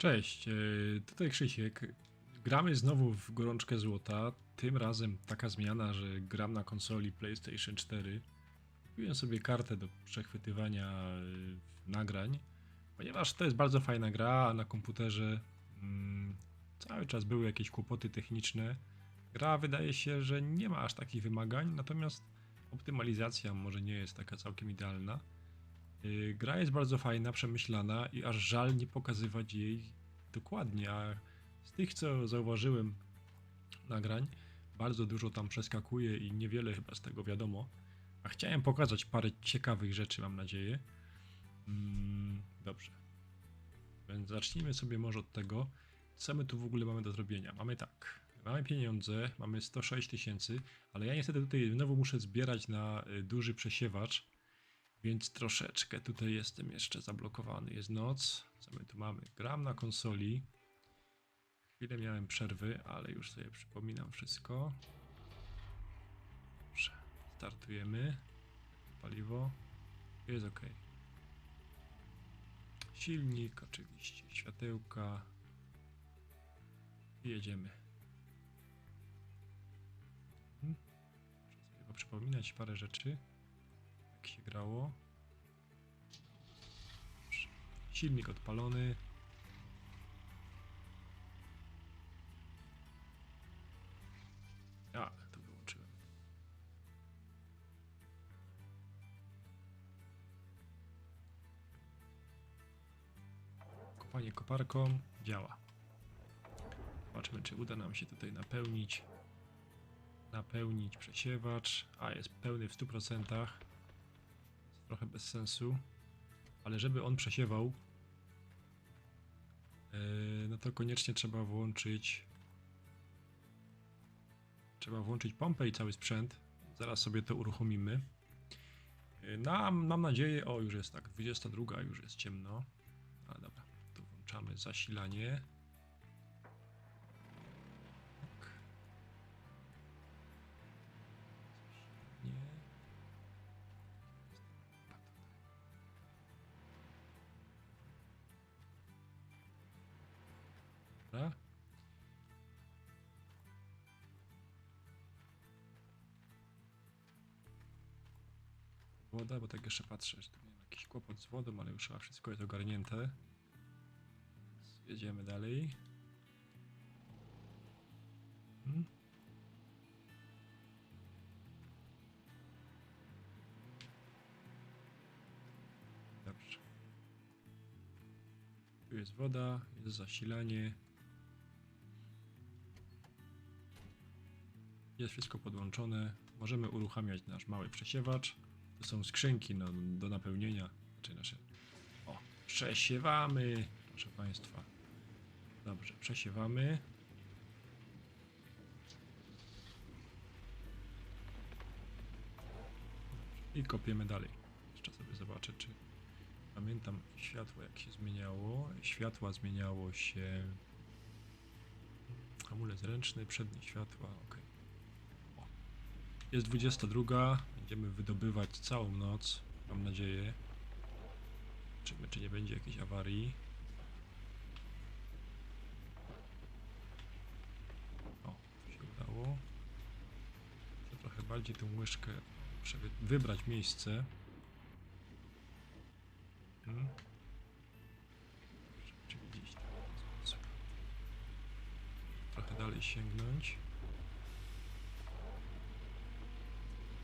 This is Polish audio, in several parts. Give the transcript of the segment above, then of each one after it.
Cześć, e, tutaj Krzysiek. Gramy znowu w Gorączkę Złota. Tym razem taka zmiana, że gram na konsoli PlayStation 4. Kupiłem sobie kartę do przechwytywania e, nagrań, ponieważ to jest bardzo fajna gra, a na komputerze mm, cały czas były jakieś kłopoty techniczne. Gra wydaje się, że nie ma aż takich wymagań, natomiast optymalizacja może nie jest taka całkiem idealna. Yy, Gra jest bardzo fajna, przemyślana i aż żal nie pokazywać jej dokładnie, a z tych co zauważyłem nagrań, bardzo dużo tam przeskakuje i niewiele chyba z tego wiadomo. A chciałem pokazać parę ciekawych rzeczy, mam nadzieję. Mm, dobrze. Więc zacznijmy sobie może od tego, co my tu w ogóle mamy do zrobienia. Mamy tak, mamy pieniądze, mamy 106 tysięcy, ale ja niestety tutaj znowu muszę zbierać na y, duży przesiewacz, więc troszeczkę tutaj jestem jeszcze zablokowany. Jest noc. Co my tu mamy? Gram na konsoli. Chwilę miałem przerwy, ale już sobie przypominam wszystko. Dobrze. Startujemy. Paliwo. Jest ok. Silnik, oczywiście. Światełka. I jedziemy. Hmm. Muszę sobie przypominać parę rzeczy jak się grało. Silnik odpalony. A, to wyłączyłem. Kopanie koparką działa. Zobaczmy, czy uda nam się tutaj napełnić. Napełnić przesiewacz. A, jest pełny w 100% trochę bez sensu, ale żeby on przesiewał, yy, no to koniecznie trzeba włączyć trzeba włączyć pompę i cały sprzęt. Zaraz sobie to uruchomimy. Yy, mam nadzieję, o już jest tak, 22, już jest ciemno. Ale dobra, tu włączamy zasilanie. Woda, bo tak jeszcze patrzę, tu miałem jakiś kłopot z wodą, ale już chyba wszystko jest ogarnięte. Jedziemy dalej. Hmm. Dobrze. Tu jest woda, jest zasilanie. Jest wszystko podłączone. Możemy uruchamiać nasz mały przesiewacz. Są skrzynki no, do napełnienia. Znaczy nasze. O, przesiewamy, proszę Państwa. Dobrze, przesiewamy. I kopiemy dalej. Jeszcze sobie zobaczę, czy pamiętam światło, jak się zmieniało. Światła zmieniało się. Hamulec ręczny, przednie światła, ok. O. Jest 22. Będziemy wydobywać całą noc, mam nadzieję. Zobaczymy, czy nie będzie jakiejś awarii. O, się udało. Muszę trochę bardziej tą łyżkę wybrać miejsce. Hmm. Trochę dalej sięgnąć.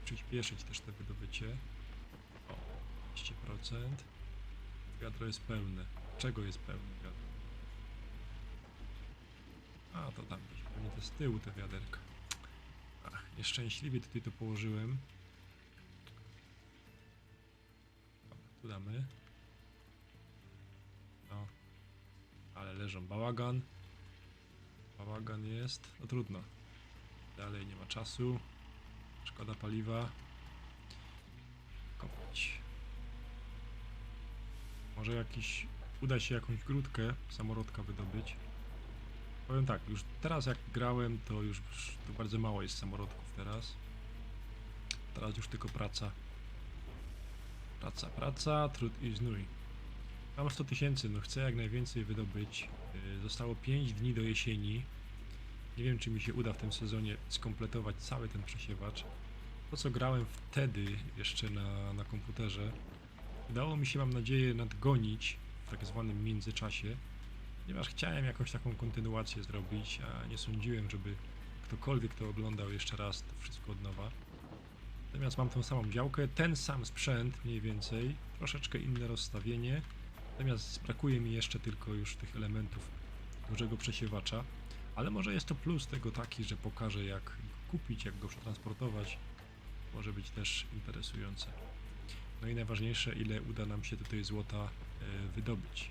Przyspieszyć też to wydobycie. O, 200%. Wiadro jest pełne. Czego jest pełne wiadro? A, to tam gdzieś. Pewnie to z tyłu te wiaderka. Ach, nieszczęśliwie tutaj to położyłem. Dobra, tu damy. No. Ale leżą bałagan. Bałagan jest. No trudno. Dalej nie ma czasu. Szkoda paliwa. Kopać. Może jakiś. Uda się jakąś grudkę samorodka wydobyć. Powiem tak, już teraz jak grałem, to już tu bardzo mało jest samorodków teraz. Teraz już tylko praca. Praca, praca, trud i znój. Mam 100 tysięcy, no chcę jak najwięcej wydobyć. Yy, Zostało 5 dni do jesieni. Nie wiem, czy mi się uda w tym sezonie skompletować cały ten przesiewacz. To, co grałem wtedy jeszcze na, na komputerze, udało mi się, mam nadzieję, nadgonić w tak zwanym międzyczasie, ponieważ chciałem jakąś taką kontynuację zrobić, a nie sądziłem, żeby ktokolwiek to oglądał jeszcze raz to wszystko od nowa. Natomiast mam tą samą działkę, ten sam sprzęt mniej więcej, troszeczkę inne rozstawienie, natomiast brakuje mi jeszcze tylko już tych elementów dużego przesiewacza, ale może jest to plus tego taki, że pokażę jak go kupić, jak go przetransportować, może być też interesujące. No i najważniejsze, ile uda nam się tutaj złota e, wydobyć.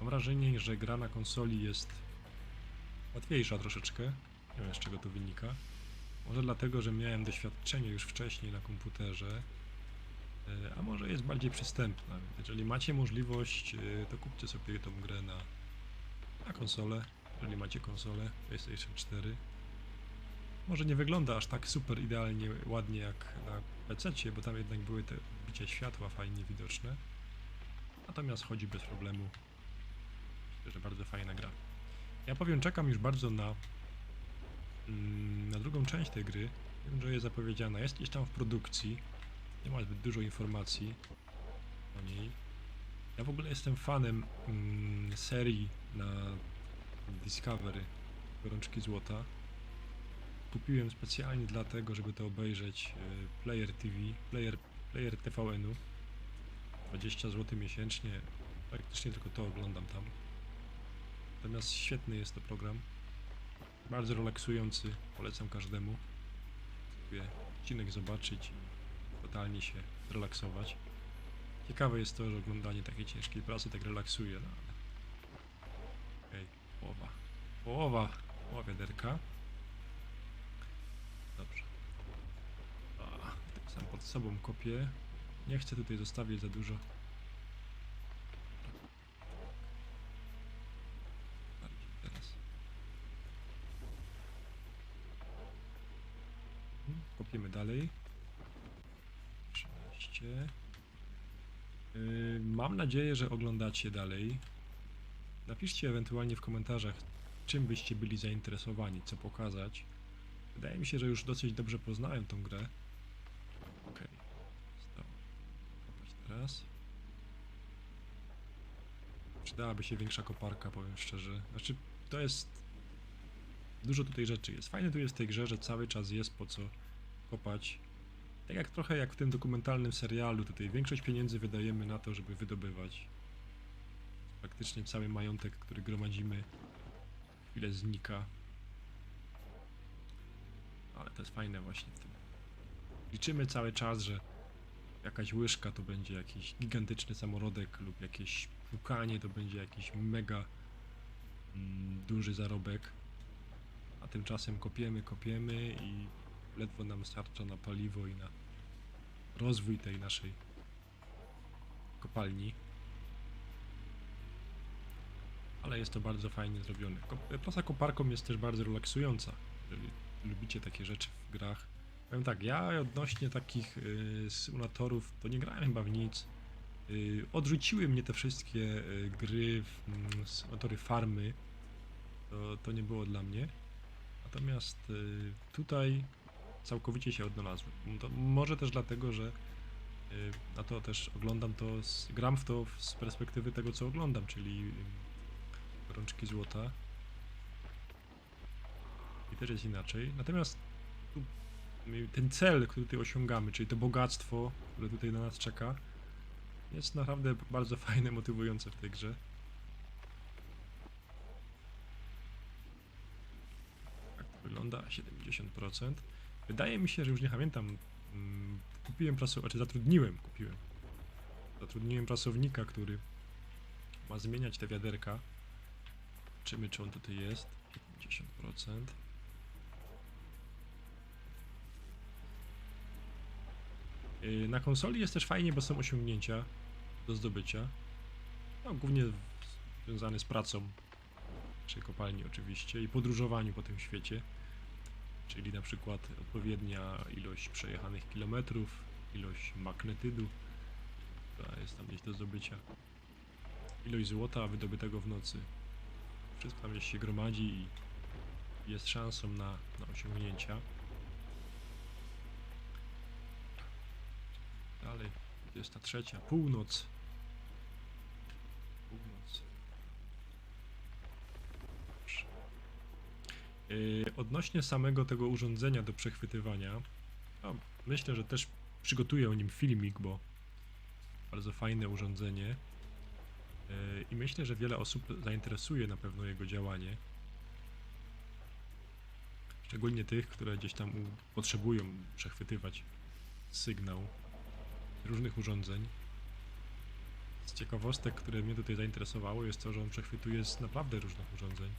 Mam wrażenie, że gra na konsoli jest łatwiejsza troszeczkę. Nie wiem z czego to wynika. Może dlatego, że miałem doświadczenie już wcześniej na komputerze, e, a może jest bardziej przystępna. Jeżeli macie możliwość, e, to kupcie sobie tą grę na, na konsolę, jeżeli macie konsolę PlayStation 4. Może nie wygląda aż tak super idealnie ładnie jak na PC, bo tam jednak były te bicia światła fajnie widoczne. Natomiast chodzi bez problemu. Myślę, że bardzo fajna gra. Ja powiem, czekam już bardzo na, mm, na drugą część tej gry. Wiem, że jest zapowiedziana. Jest gdzieś tam w produkcji. Nie ma zbyt dużo informacji o niej. Ja w ogóle jestem fanem mm, serii na Discovery Gorączki Złota. Kupiłem specjalnie dlatego, żeby to obejrzeć y, Player TV, Player, player TVN-u. 20 zł miesięcznie. Praktycznie tylko to oglądam tam. Natomiast świetny jest to program. Bardzo relaksujący. Polecam każdemu. Sobie odcinek zobaczyć i totalnie się relaksować. Ciekawe jest to, że oglądanie takiej ciężkiej pracy tak relaksuje, no ale... Okej, połowa. Połowa, połowa wiaderka. Dobrze. A, tak sam pod sobą kopię. Nie chcę tutaj zostawić za dużo. Teraz. Mhm, Kopiemy dalej. 13. Yy, mam nadzieję, że oglądacie dalej. Napiszcie ewentualnie w komentarzach, czym byście byli zainteresowani, co pokazać. Wydaje mi się, że już dosyć dobrze poznałem tą grę. Okej. Zostało kopać teraz. Przydałaby się większa koparka, powiem szczerze. Znaczy, to jest... Dużo tutaj rzeczy jest. Fajne tu jest w tej grze, że cały czas jest po co kopać. Tak jak trochę jak w tym dokumentalnym serialu, tutaj większość pieniędzy wydajemy na to, żeby wydobywać. Praktycznie cały majątek, który gromadzimy, chwilę znika. Ale to jest fajne właśnie w tym. Liczymy cały czas, że jakaś łyżka to będzie jakiś gigantyczny samorodek lub jakieś pukanie to będzie jakiś mega mm, duży zarobek. A tymczasem kopiemy, kopiemy i ledwo nam starcza na paliwo i na rozwój tej naszej kopalni. Ale jest to bardzo fajnie zrobione. Praca koparką jest też bardzo relaksująca. Jeżeli lubicie takie rzeczy w grach. Powiem tak, ja odnośnie takich y, symulatorów to nie grałem chyba w nic. Y, odrzuciły mnie te wszystkie y, gry, mm, symulatory farmy. To, to nie było dla mnie. Natomiast y, tutaj całkowicie się odnalazłem. To może też dlatego, że y, na to też oglądam to, gram w to z perspektywy tego, co oglądam, czyli y, Rączki Złota. I też jest inaczej. Natomiast ten cel, który tutaj osiągamy, czyli to bogactwo, które tutaj na nas czeka, jest naprawdę bardzo fajne, motywujące w tej grze. Tak to wygląda, 70%. Wydaje mi się, że już nie pamiętam. mm, Kupiłem pracownika, znaczy zatrudniłem, kupiłem. Zatrudniłem pracownika, który ma zmieniać te wiaderka. Zobaczymy, czy on tutaj jest. 50%. Yy, Na konsoli jest też fajnie, bo są osiągnięcia do zdobycia. No, głównie związane z pracą, czy kopalni oczywiście, i podróżowaniu po tym świecie. Czyli na przykład odpowiednia ilość przejechanych kilometrów, ilość magnetydu, która jest tam gdzieś do zdobycia. ilość złota wydobytego w nocy. Wszystko gdzieś się gromadzi i jest szansą na, na osiągnięcia. Dalej, 23, północ. Północ. Yy, odnośnie samego tego urządzenia do przechwytywania, no, myślę, że też przygotuję o nim filmik, bo bardzo fajne urządzenie. I myślę, że wiele osób zainteresuje na pewno jego działanie. Szczególnie tych, które gdzieś tam potrzebują przechwytywać sygnał różnych urządzeń. Z ciekawostek, które mnie tutaj zainteresowało, jest to, że on przechwytuje z naprawdę różnych urządzeń.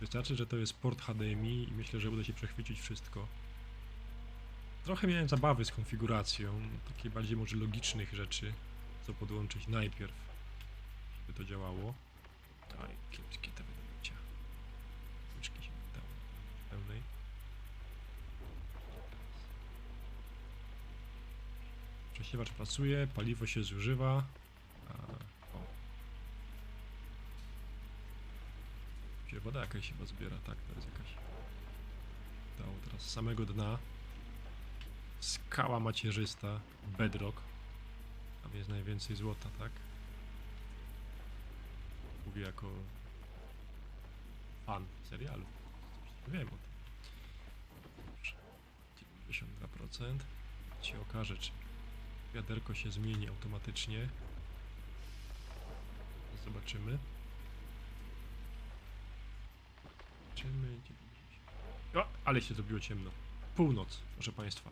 Wystarczy, że to jest port HDMI i myślę, że uda się przechwycić wszystko. Trochę miałem zabawy z konfiguracją, takiej bardziej może logicznych rzeczy, co podłączyć najpierw, żeby to działało. Oj, kiepskie te wydobycia. Myszki się dało pełnej. Przesiewacz pracuje, paliwo się zużywa. A, o. Gdzie woda jakaś chyba zbiera, tak, to jest jakaś. Dało teraz samego dna. Skała macierzysta, bedrock. Tam jest najwięcej złota, tak? Mówię jako fan serialu. Wiem o tym. Dobrze. 92%. Się okaże, czy wiaderko się zmieni automatycznie. Zobaczymy. Zobaczymy. 90. O, ale się zrobiło ciemno. Północ, proszę Państwa.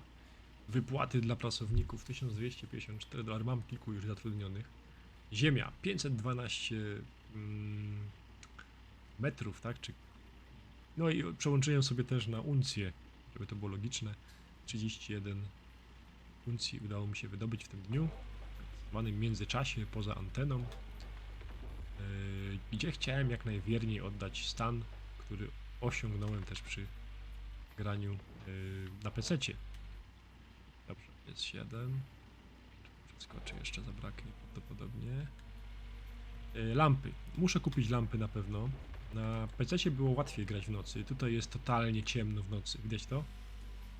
Wypłaty dla pracowników 1254 dolarów. Mam kilku już zatrudnionych. Ziemia 512 mm, metrów, tak? Czy... No i przełączyłem sobie też na uncję, żeby to było logiczne. 31 uncji udało mi się wydobyć w tym dniu, w zwanym międzyczasie poza anteną, yy, gdzie chciałem jak najwierniej oddać stan, który osiągnąłem też przy graniu yy, na PC-cie. Dobrze, jest 7. Przeskoczy jeszcze zabraknie prawdopodobnie. Yy, lampy. Muszę kupić lampy na pewno. Na PC było łatwiej grać w nocy. Tutaj jest totalnie ciemno w nocy. Widać to?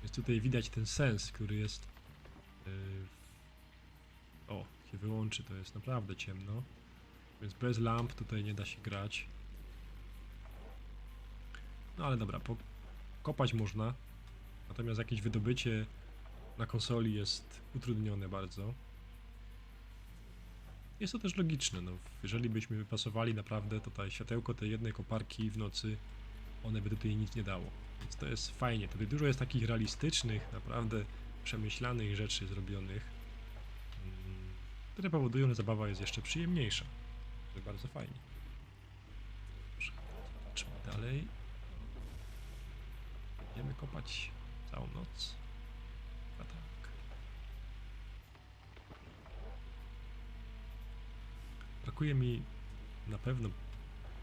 Więc tutaj widać ten sens, który jest Yy, O, się wyłączy, to jest naprawdę ciemno. Więc bez lamp tutaj nie da się grać. No ale dobra, kopać można. Natomiast jakieś wydobycie na konsoli jest utrudnione bardzo. Jest to też logiczne, no. Jeżeli byśmy wypasowali naprawdę tutaj światełko tej jednej koparki w nocy, one by tutaj nic nie dało. Więc to jest fajnie. Tutaj dużo jest takich realistycznych, naprawdę przemyślanych rzeczy zrobionych, mm, które powodują, że zabawa jest jeszcze przyjemniejsza. To jest bardzo fajnie. Zobaczmy dalej. Będziemy kopać całą noc. A tak. Brakuje mi na pewno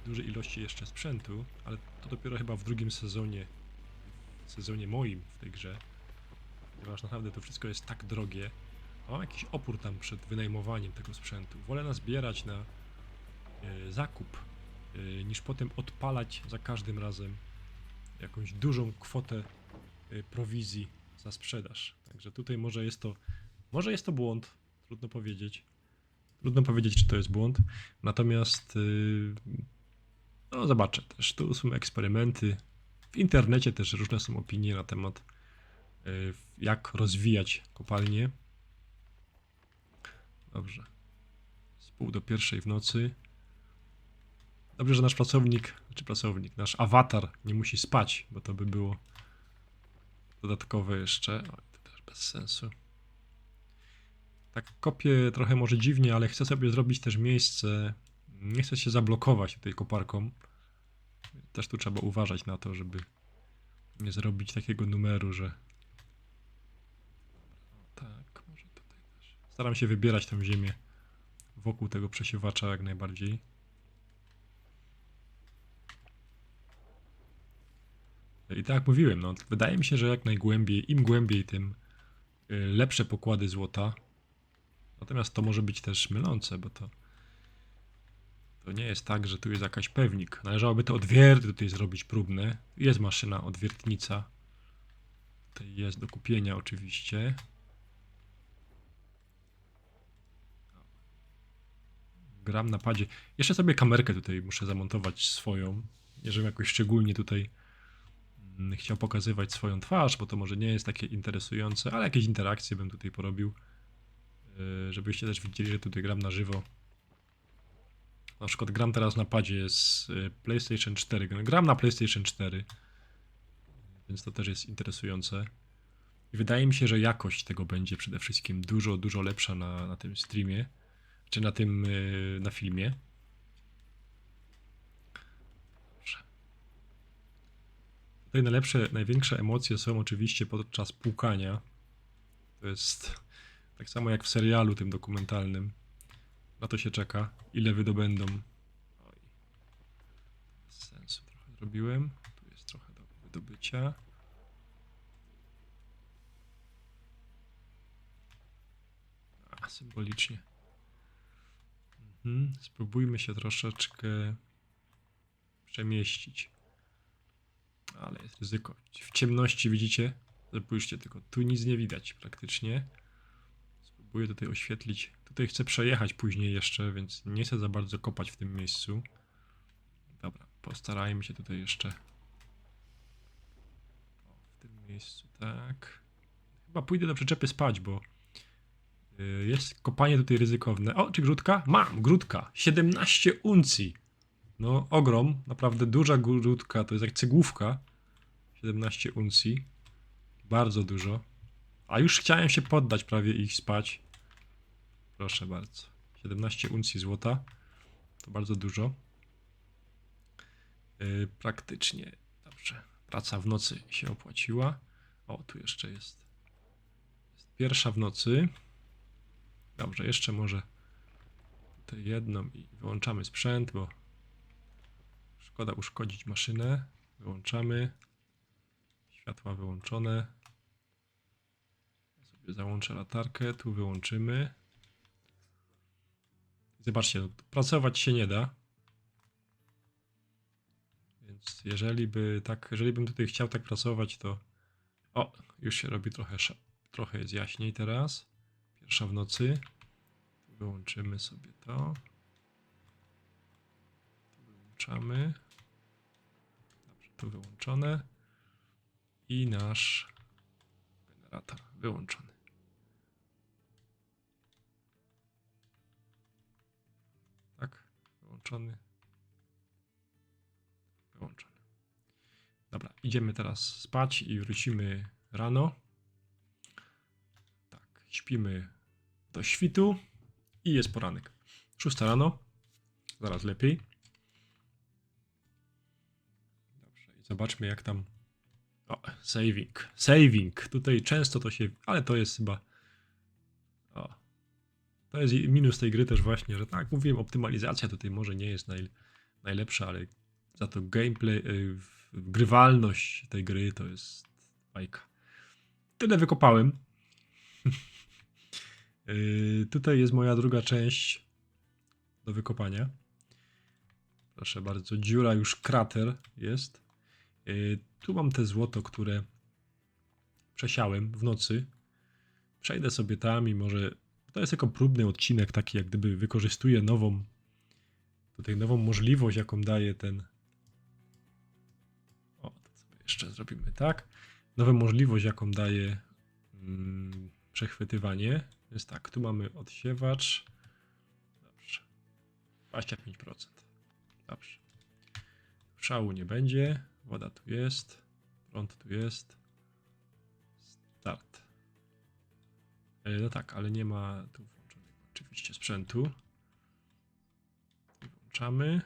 dużej ilości jeszcze sprzętu, ale to dopiero chyba w drugim sezonie, sezonie moim w tej grze ponieważ naprawdę to wszystko jest tak drogie. A Mam jakiś opór tam przed wynajmowaniem tego sprzętu. Wolę nazbierać na e, zakup, e, niż potem odpalać za każdym razem jakąś dużą kwotę e, prowizji za sprzedaż. Także tutaj może jest to, może jest to błąd, trudno powiedzieć. Trudno powiedzieć, czy to jest błąd. Natomiast y, no zobaczę też. Tu są eksperymenty. W internecie też różne są opinie na temat y, jak rozwijać kopalnię. Dobrze. Z pół do pierwszej w nocy. Dobrze, że nasz pracownik, czy pracownik, nasz awatar nie musi spać, bo to by było dodatkowe jeszcze. Oj, to też bez sensu. Tak kopię trochę może dziwnie, ale chcę sobie zrobić też miejsce. Nie chcę się zablokować tutaj koparką. Też tu trzeba uważać na to, żeby nie zrobić takiego numeru, że tak, może tutaj też. Staram się wybierać tę ziemię wokół tego przesiewacza jak najbardziej. I tak jak mówiłem, no, wydaje mi się, że jak najgłębiej, im głębiej, tym y, lepsze pokłady złota. Natomiast to może być też mylące, bo to To nie jest tak, że tu jest jakaś pewnik. Należałoby te odwierty tutaj zrobić próbne. Jest maszyna odwiertnica. Tutaj jest do kupienia oczywiście. Gram na padzie. Jeszcze sobie kamerkę tutaj muszę zamontować swoją. Nie żebym jakoś szczególnie tutaj mm, chciał pokazywać swoją twarz, bo to może nie jest takie interesujące, ale jakieś interakcje bym tutaj porobił. Yy, Żebyście też widzieli, że tutaj gram na żywo. Na przykład gram teraz na padzie z y, PlayStation 4. Gram na PlayStation 4. Więc to też jest interesujące. I wydaje mi się, że jakość tego będzie przede wszystkim dużo, dużo lepsza na, na tym streamie. Czy na tym, y, na filmie. Tutaj najlepsze, największe emocje są oczywiście podczas płukania. To jest tak samo jak w serialu tym dokumentalnym. Na to się czeka. Ile wydobędą. Oj. Bez sensu trochę zrobiłem. Tu jest trochę do wydobycia. A, symbolicznie. Mhm. Spróbujmy się troszeczkę przemieścić. Ale jest ryzyko. W ciemności widzicie? Spójrzcie tylko, tu nic nie widać praktycznie. Spróbuję tutaj oświetlić. Tutaj chcę przejechać później jeszcze, więc nie chcę za bardzo kopać w tym miejscu. Dobra, postarajmy się tutaj jeszcze. W tym miejscu, tak. Chyba pójdę do przyczepy spać, bo y, jest kopanie tutaj ryzykowne. O, czy grudka? Mam, grudka. 17 uncji. No, ogrom. Naprawdę duża grudka. To jest jak cegłówka. 17 uncji. Bardzo dużo. A już chciałem się poddać prawie i spać. Proszę bardzo. 17 uncji złota. To bardzo dużo. Yy, praktycznie. Dobrze. Praca w nocy się opłaciła. O, tu jeszcze jest. jest pierwsza w nocy. Dobrze, jeszcze może tutaj jedną i wyłączamy sprzęt, bo szkoda uszkodzić maszynę. Wyłączamy. Światła wyłączone. Załączę latarkę, tu wyłączymy. Zobaczcie, no, pracować się nie da. Więc jeżeli by tak, jeżeli bym tutaj chciał tak pracować, to o, już się robi trochę, trochę jest jaśniej teraz. Pierwsza w nocy. Wyłączymy sobie to. Wyłączamy. Dobrze, tu wyłączone. I nasz generator wyłączony. Tak, wyłączony. Wyłączony. Dobra, idziemy teraz spać i wrócimy rano. Tak, śpimy do świtu i jest poranek. 6 rano. Zaraz lepiej. Dobrze, i zobaczmy jak tam. O, saving. Saving. Tutaj często to się. Ale to jest chyba. To jest minus tej gry też właśnie, że tak mówiłem, optymalizacja tutaj może nie jest naj, najlepsza, ale za to gameplay, y, grywalność tej gry to jest bajka. Tyle wykopałem. Y, Tutaj jest moja druga część do wykopania. Proszę bardzo, dziura już krater jest. Y, Tu mam te złoto, które przesiałem w nocy. Przejdę sobie tam i może. To jest jako próbny odcinek, taki jak gdyby wykorzystuję nową. Tutaj nową możliwość, jaką daje ten. O, to sobie jeszcze zrobimy tak. Nową możliwość, jaką daje mm, przechwytywanie. Więc tak, tu mamy odsiewacz. Dobrze. 25%. Dobrze. Szału nie będzie. Woda tu jest. Prąd tu jest. No tak, ale nie ma tu włączonego oczywiście sprzętu. Włączamy.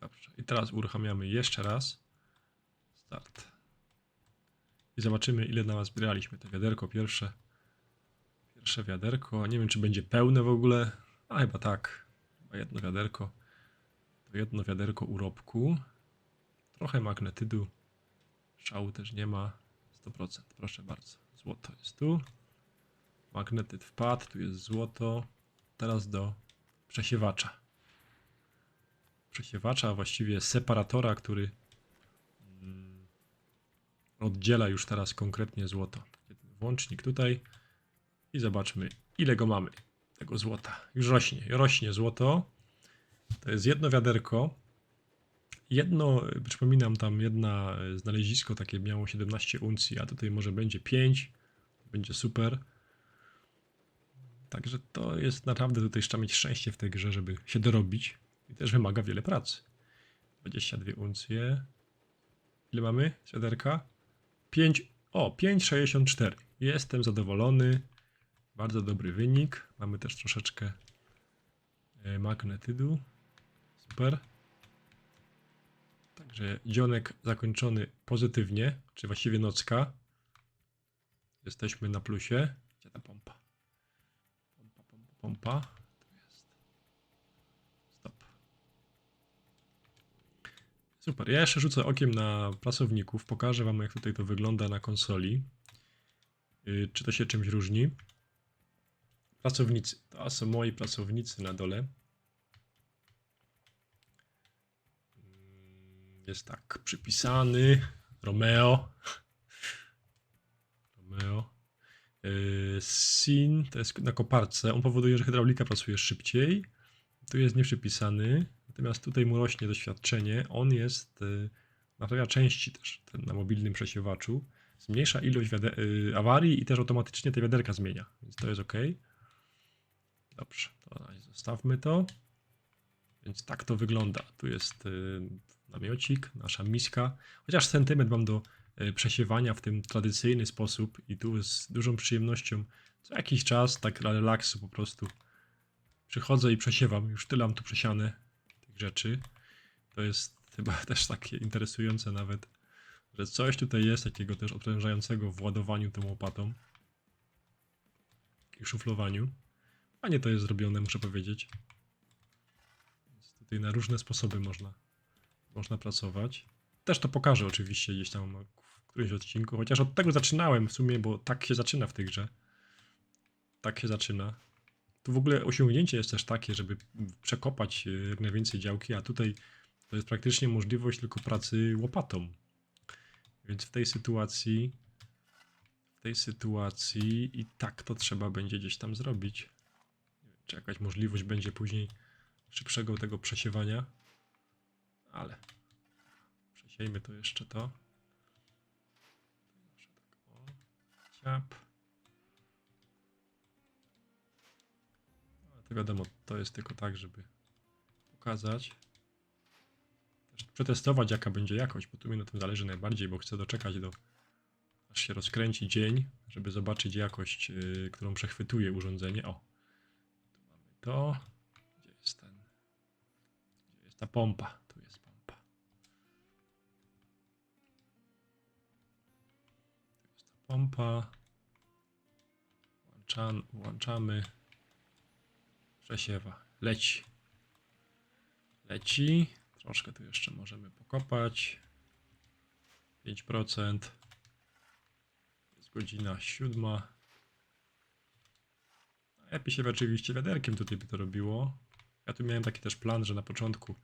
Dobrze. I teraz uruchamiamy jeszcze raz. Start. I zobaczymy, ile na nas zbieraliśmy. To wiaderko pierwsze. Pierwsze wiaderko. Nie wiem, czy będzie pełne w ogóle. A chyba tak. Chyba jedno wiaderko. To jedno wiaderko urobku. Trochę magnetydu. Szału też nie ma. 100%. Proszę bardzo. Złoto jest tu. Magnetyt wpadł, tu jest złoto. Teraz do przesiewacza. Przesiewacza, a właściwie separatora, który mm, oddziela już teraz konkretnie złoto. Włącznik tutaj i zobaczmy, ile go mamy, tego złota. Już rośnie, rośnie złoto. To jest jedno wiaderko. Jedno, przypominam, tam jedna y, znalezisko takie miało 17 uncji, a tutaj może będzie 5. Będzie super. Także to jest naprawdę, tutaj trzeba mieć szczęście w tej grze, żeby się dorobić. I też wymaga wiele pracy. 22 uncje. Ile mamy z wiaderka? 5, o 5,64. Jestem zadowolony. Bardzo dobry wynik. Mamy też troszeczkę e, magnetydu. Super. Także dzionek zakończony pozytywnie, czy właściwie nocka. Jesteśmy na plusie. Gdzie ta pompa? Pompa, pompa, pompa. Jest. Stop. Super. Ja jeszcze rzucę okiem na pracowników. Pokażę Wam, jak tutaj to wygląda na konsoli. Yy, Czy to się czymś różni? Pracownicy. To są moi pracownicy na dole. Jest tak przypisany. Romeo. Romeo. Yy, Sin to jest na koparce. On powoduje, że hydraulika pracuje szybciej. Tu jest nieprzypisany. Natomiast tutaj mu rośnie doświadczenie. On jest. Yy, naprawia części też ten, na mobilnym przesiewaczu. Zmniejsza ilość yy, awarii i też automatycznie te wiaderka zmienia. Więc to jest ok. Dobrze, to zostawmy to. Więc tak to wygląda. Tu jest y, namiocik, nasza miska. Chociaż sentyment mam do y, przesiewania w tym tradycyjny sposób i tu z dużą przyjemnością co jakiś czas, tak dla relaksu po prostu przychodzę i przesiewam. Już tyle mam tu przesiane tych rzeczy. To jest chyba też takie interesujące nawet, że coś tutaj jest takiego też odprężającego w ładowaniu tą łopatą i szuflowaniu. Fajnie to jest zrobione, muszę powiedzieć. Tutaj na różne sposoby można, można pracować. Też to pokażę oczywiście gdzieś tam w którymś odcinku, chociaż od tego zaczynałem w sumie, bo tak się zaczyna w tej grze. Tak się zaczyna. Tu w ogóle osiągnięcie jest też takie, żeby przekopać e, jak najwięcej działki, a tutaj to jest praktycznie możliwość tylko pracy łopatą. Więc w tej sytuacji w tej sytuacji i tak to trzeba będzie gdzieś tam zrobić. Wiem, czy jakaś możliwość będzie później szybszego tego przesiewania, ale przesiejmy to jeszcze to. Ciap. Ale to wiadomo, to jest tylko tak, żeby pokazać. Też przetestować jaka będzie jakość, bo tu mi na tym zależy najbardziej, bo chcę doczekać do aż się rozkręci dzień, żeby zobaczyć jakość, yy, którą przechwytuje urządzenie. O, tu mamy to. Gdzie jest ten? Gdzie jest ta pompa? Tu jest pompa. Tu jest ta pompa. Włączam, włączamy. Przesiewa. Leci. Leci. Troszkę tu jeszcze możemy pokopać. 5%. Jest godzina siódma. Lepiej się oczywiście wiaderkiem tutaj by to robiło. Ja tu miałem taki też plan, że na początku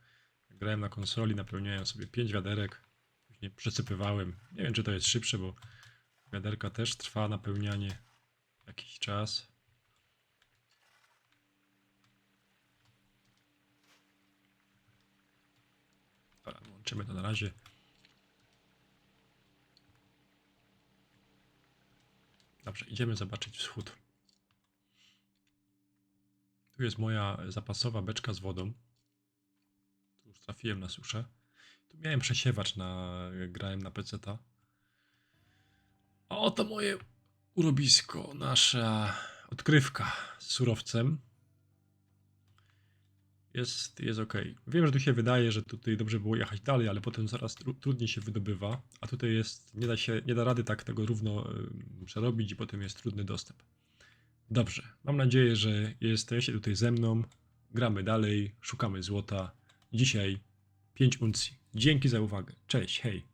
grałem na konsoli, napełniałem sobie 5 wiaderek. Później przesypywałem. Nie wiem, czy to jest szybsze, bo wiaderka też trwa napełnianie jakiś czas. Dobra, włączymy to na razie. Dobrze, idziemy zobaczyć wschód. Tu jest moja zapasowa beczka z wodą. Już trafiłem na suszę. Tu miałem przesiewacz na. grałem na PC-ta. A oto moje urobisko, nasza odkrywka z surowcem. Jest, jest ok. Wiem, że tu się wydaje, że tutaj dobrze było jechać dalej, ale potem coraz tru trudniej się wydobywa, a tutaj jest, nie da się, nie da rady tak tego równo y, przerobić i potem jest trudny dostęp. Dobrze, mam nadzieję, że jesteście tutaj ze mną, gramy dalej, szukamy złota. Dzisiaj 5 uncji. Dzięki za uwagę. Cześć, hej.